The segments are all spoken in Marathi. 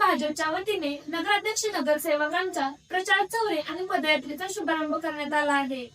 भाजपच्या वतीने नगराध्यक्ष नगरसेवकांचा प्रचार चौरे आणि पदयात्रेचा शुभारंभ करण्यात आला आहे.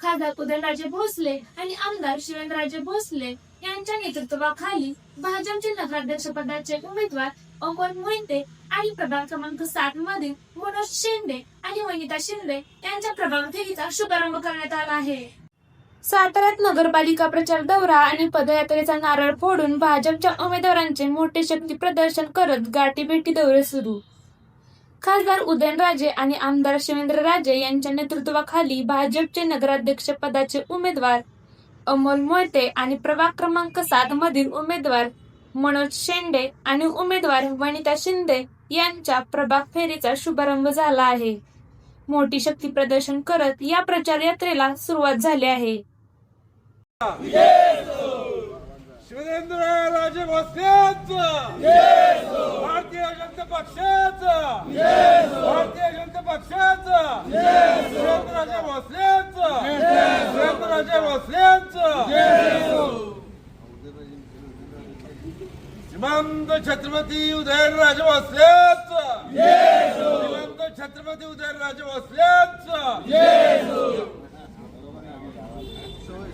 खासदार उदयनराजे भोसले आणि आमदार शिवेंद्रराजे भोसले यांच्या नेतृत्वाखाली भाजपचे नगराध्यक्ष पदाचे उमेदवार अंकुर मोहिते आणि प्रभाग क्रमांक सात मधील मनोज शेंडे आणि वनिता शिंदे यांच्या प्रभाग फेरीचा शुभारंभ करण्यात आला आहे. साताऱ्यात नगरपालिका प्रचार दौरा आणि पदयात्रेचा नारळ फोडून भाजपच्या उमेदवारांचे मोठे शक्ती प्रदर्शन करत गाठीभेटी दौरे सुरू. खासदार उदयनराजे आणि आमदार शिवेंद्रराजे यांच्या नेतृत्वाखाली भाजपचे नगराध्यक्ष पदाचे उमेदवार अमोल मोहिते आणि प्रभाग क्रमांक सात मधील उमेदवार मनोज शेंडे आणि उमेदवार वनिता शिंदे यांच्या प्रभाग फेरीचा शुभारंभ झाला आहे. मोठी शक्ती प्रदर्शन करत या प्रचार यात्रेला सुरुवात झाली आहे. शिवेंद्र राजे भारतीय जनता पक्षाचं! भारतीय जनता पक्षाचं! शिवेंद्र राजे भोसलेंचं! शिवेंद्र राजे भोसलेंचं! श्रीमंत छत्रपती उदयनराजे भोसलेंचं! श्रीमंत छत्रपती उदयनराजे भोसलेंचं!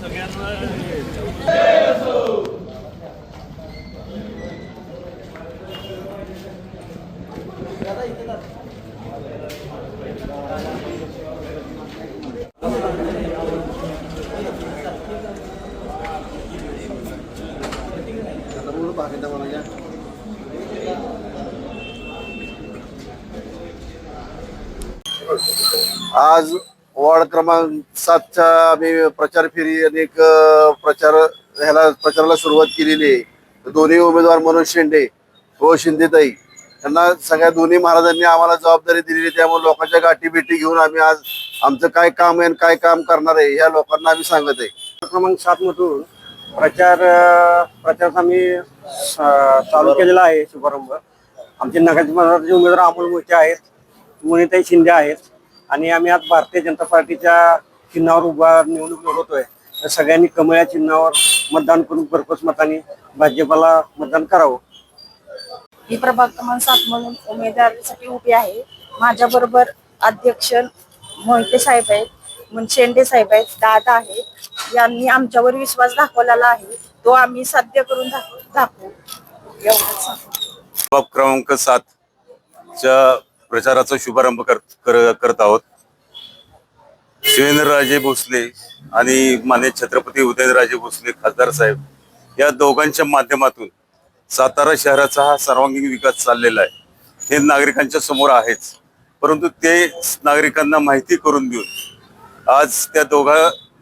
सगळ्यांना आज वॉर्ड क्रमांक सातच्या आम्ही प्रचार फेरी अनेक प्रचार ह्याला प्रचाराला सुरुवात केलेली आहे. दोन्ही उमेदवार मनोज शेंडे व शिंदेताई यांना सगळ्या दोन्ही महाराजांनी आम्हाला जबाबदारी दिलेली आहे. त्यामुळे लोकांच्या गाठी भेटी घेऊन आम्ही आज आमचं काय काम आहे आणि काय काम करणार आहे या लोकांना आम्ही सांगत आहे. क्रमांक सात मधून प्रचार प्रचार आम्ही चालू केलेला आहे शुभारंभ. आमचे नगर उमेदवार अमोल मोठे आहेत मुनिताई शिंदे आहेत आणि आम्ही आज भारतीय जनता पार्टीच्या चिन्हावर उभा निवडणूक लढवतोय. तर सगळ्यांनी कमळ या चिन्हावर मतदान करून भरघोस मताने भाजपाला मतदान करावं. मी प्रभाग क्रमांक सात म्हणून उमेदवारीसाठी उभी आहे. माझ्या बरोबर अध्यक्ष मोहिते साहेब आहेत शेंडे साहेब आहेत दादा आहेत. यांनी आमच्यावर विश्वास दाखवलेला आहे. तो आम्ही साध्य करून दाखवू दाखवू. एवढंच. बाब क्रमांक सात च्या प्रचाराचा शुभारंभ कर, कर, करत आहोत. शिवेंद्रराजे भोसले आणि मान्य छत्रपती उदयनराजे भोसले खासदार साहेब या दोघांच्या माध्यमातून सातारा शहराचा हा सर्वांगीण विकास चाललेला आहे. हे नागरिकांच्या समोर आहेच. परंतु ते नागरिकांना माहिती करून देऊन आज त्या दोघा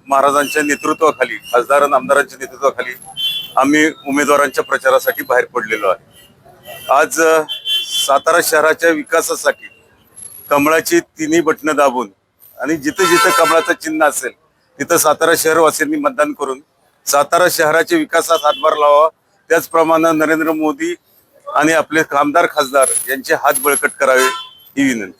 महाराजांच्या नेतृत्वाखाली खासदार आमदारांच्या नेतृत्वाखाली आम्ही उमेदवारांच्या प्रचारासाठी बाहेर पडलेलो आहे. आज सातारा शहराच्या विकासासाठी कमळाची तिन्ही बटणं दाबून आणि जिथं जिथं कमळाचं चिन्ह असेल तिथं सातारा शहरवासियांनी मतदान करून सातारा शहराच्या विकासात हातभार लावा त्याचप्रमाणे नरेंद्र मोदी आणि आपले आमदार खासदार यांचे हात बळकट करावे ही विनंती.